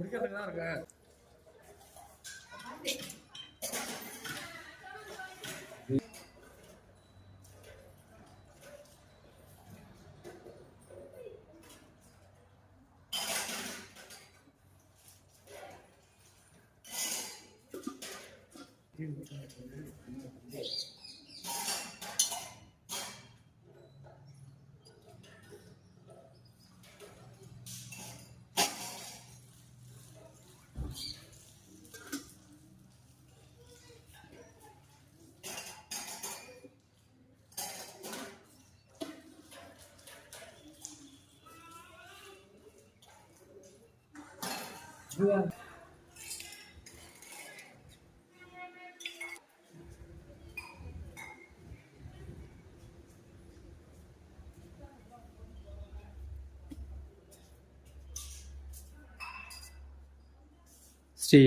குடிக்கிறதுக்கு தான் இருக்கேன் ஸ்ரீ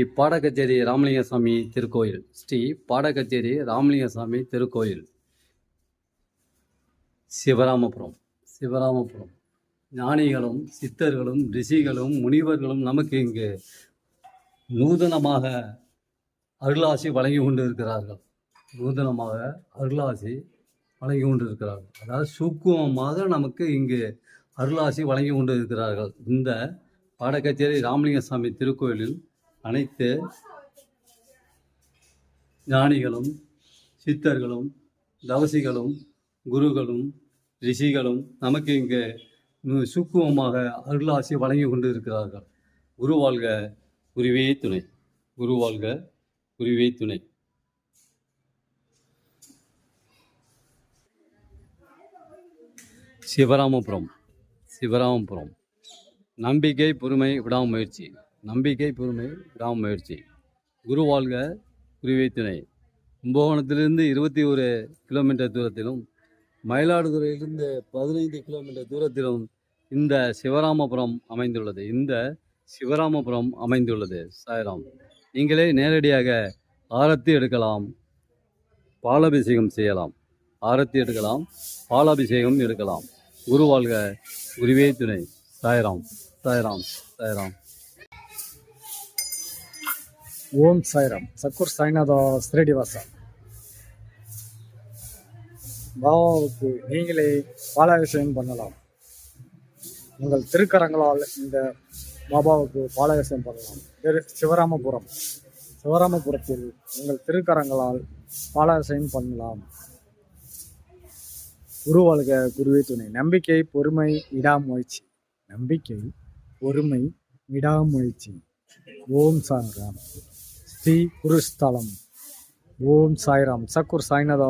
பாடகச்சேரி ராமலிங்கசாமி திருக்கோயில். ஸ்ரீ பாடகச்சேரி ராமலிங்கசாமி திருக்கோயில். சிவராமபுரம். சிவராமபுரம். ஞானிகளும் சித்தர்களும் ரிஷிகளும் முனிவர்களும் நமக்கு இங்கு நூதனமாக அருளாசி வழங்கி கொண்டு இருக்கிறார்கள் நூதனமாக அருளாசி வழங்கி கொண்டு இருக்கிறார்கள் அதாவது சூக்குமமாக நமக்கு இங்கு அருளாசி வழங்கி கொண்டு இருக்கிறார்கள் இந்த பாடக்கச்சேரி ராமலிங்கசாமி திருக்கோயிலில் அனைத்து ஞானிகளும் சித்தர்களும் தவசிகளும் குருகளும் ரிஷிகளும் நமக்கு இங்கு சுக்குவமாக அருளாசி வழங்கி கொண்டு இருக்கிறார்கள் குரு வாழ்க குருவே துணை. குரு வாழ்க குருவே துணை. சிவராமபுரம் சிவராமபுரம். நம்பிக்கை பொறுமை விடாமுயற்சி. நம்பிக்கை பொறுமை விடாமுயற்சி. குரு வாழ்க குருவே துணை. கும்பகோணத்திலிருந்து இருபத்தி ஒரு கிலோமீட்டர் தூரத்திலும் மயிலாடுதுறையிலிருந்து பதினைந்து கிலோமீட்டர் தூரத்திலும் இந்த சிவராமபுரம் அமைந்துள்ளது. இந்த சிவராமபுரம் அமைந்துள்ளது. சாய்ராம் நீங்களே நேரடியாக ஆரத்தி எடுக்கலாம் பாலாபிஷேகம் செய்யலாம். ஆரத்தி எடுக்கலாம் பாலாபிஷேகம் எடுக்கலாம். குரு வாழ்க குருவே துணை. சாய்ராம் சாய்ராம் சாய்ராம். ஓம் சாய்ராம். சக்கூர் சாய்நாதா ஸ்ரீனிவாசா பாபாவுக்கு நீங்களே பாலாபிஷேகம் பண்ணலாம். உங்கள் திருக்கரங்களால் இந்த பாபாவுக்கு பாலாபிஷேகம் பண்ணலாம். திரு சிவராமபுரம். சிவராமபுரத்தில் உங்கள் திருக்கரங்களால் பாலாபிஷேகம் பண்ணலாம். உருவாளுக குருவே துணை. நம்பிக்கை பொறுமை விடாமுயற்சி நம்பிக்கை பொறுமை விடாமுயற்சி ஓம் சாய்ராம் ஸ்ரீ குருஸ்தலம். ஓம் சாய்ராம் சக்குர் சாய்நாதா.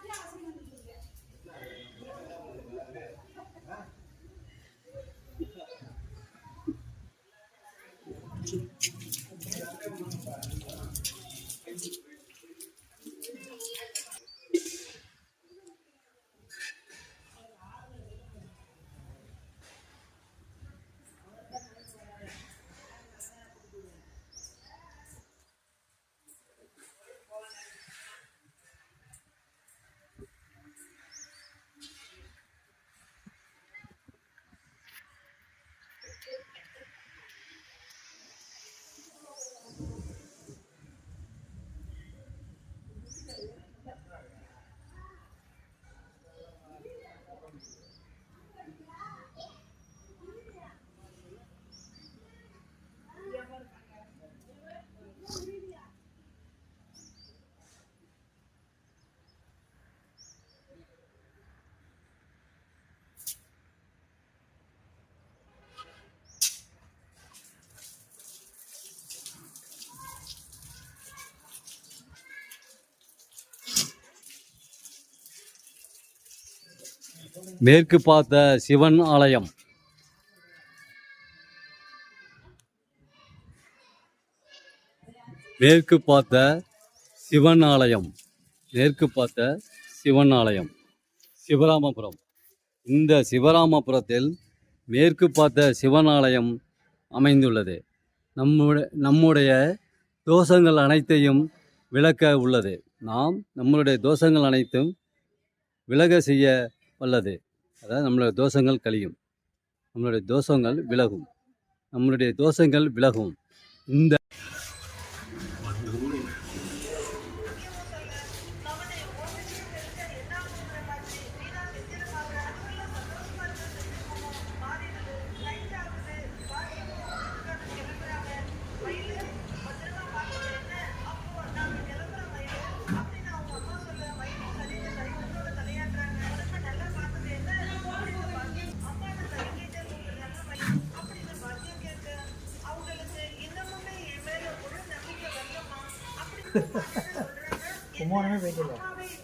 மேற்கு பார்த்த சிவன் ஆலயம். மேற்கு பார்த்த சிவன் ஆலயம். மேற்கு பார்த்த சிவன் ஆலயம். சிவராமபுரம். இந்த சிவராமபுரத்தில் மேற்கு பார்த்த சிவன் ஆலயம் அமைந்துள்ளது. நம்முடைய நம்முடைய தோஷங்கள் அனைத்தையும் விளக்க உள்ளது. நாம் நம்மளுடைய தோஷங்கள் அனைத்தும் விலக செய்ய வல்லது. அதாவது நம்மளுடைய தோஷங்கள் கழியும். நம்மளுடைய தோஷங்கள் விலகும். நம்மளுடைய தோஷங்கள் விலகும். இந்த Good morning, everybody.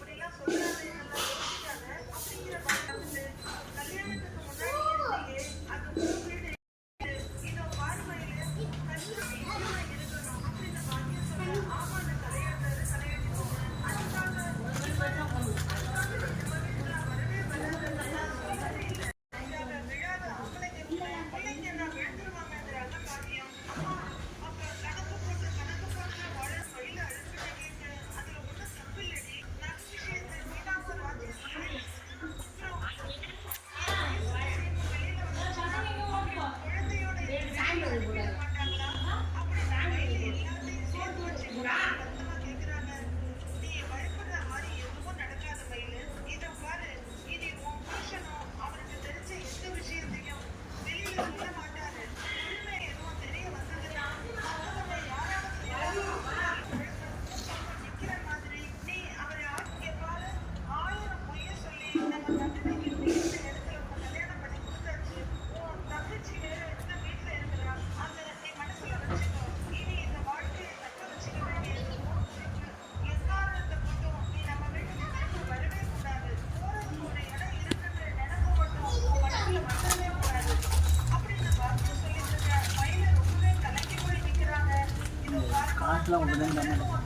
Lồng đèn.